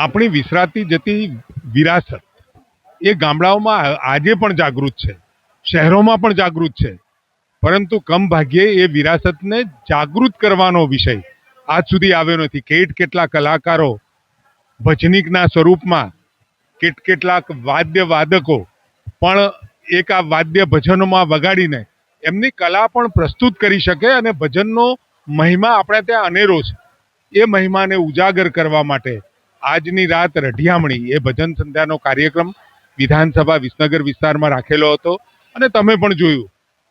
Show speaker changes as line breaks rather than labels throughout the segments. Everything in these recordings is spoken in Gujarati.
આપણી વિસરાતી જતી વિરાસત એ ગામડાઓમાં આજે પણ જાગૃત છે, શહેરોમાં પણ જાગૃત છે. પરંતુ કમ ભાગ્યે એ વિરાસતને જાગૃત કરવાનો વિષય આજ સુધી આવ્યો નથી. કેટ કેટલા કલાકારો ભજનીકના સ્વરૂપમાં, કેટ કેટલાક વાદ્ય વાદકો પણ એક આ વાદ્ય ભજનોમાં વગાડીને એમની કલા પણ પ્રસ્તુત કરી શકે અને ભજનનો મહિમા આપણે ત્યાં અનેરો છે. એ મહિમાને ઉજાગર કરવા માટે આજની રાત રઢિયામણી એ ભજન સંધ્યાનો કાર્યક્રમ વિધાનસભા વિસનગર વિસ્તારમાં રાખેલો હતો. અને તમે પણ જોયું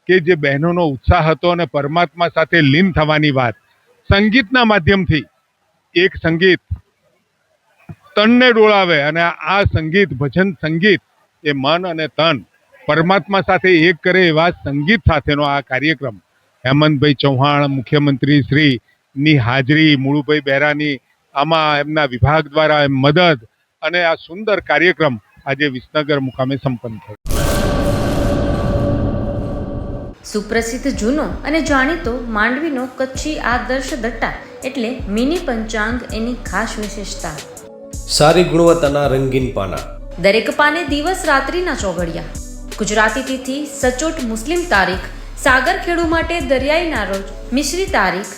કે જે બહેનોનો ઉત્સાહ હતો અને પરમાત્મા સાથે લીન થવાની વાત, સંગીતના માધ્યમથી એક સંગીત તનને ડોળાવે અને આ સંગીત ભજન સંગીત એ મન અને તન પરમાત્મા સાથે એક કરે એવા સંગીત સાથેનો આ કાર્યક્રમ. હેમંતભાઈ ચૌહાણ, મુખ્યમંત્રી શ્રી ની હાજરી, મુળુભાઈ બહેરાની આમાં એમના વિભાગ દ્વારા એમ મદદ અને આ સુંદર કાર્યક્રમ આજે વિસનગર મુકામે સંપન્ન થયો.
સુપ્રસિદ્ધ જૂનો અને જાણીતો માંડવીનો કચ્છી આદર્શ દટ્ટા એટલે મિની પંચાંગ એની ખાસ વિશેષતા.
સારી ગુણવત્તાના રંગીન પાના.
દરેક પાને દિવસ રાત્રિના ચોઘડિયા. ગુજરાતી તિથિ સચોટ મુસ્લિમ તારીખ સાગર ખેડુ માટે દરિયાઈના રોજ મિશ્રી તારીખ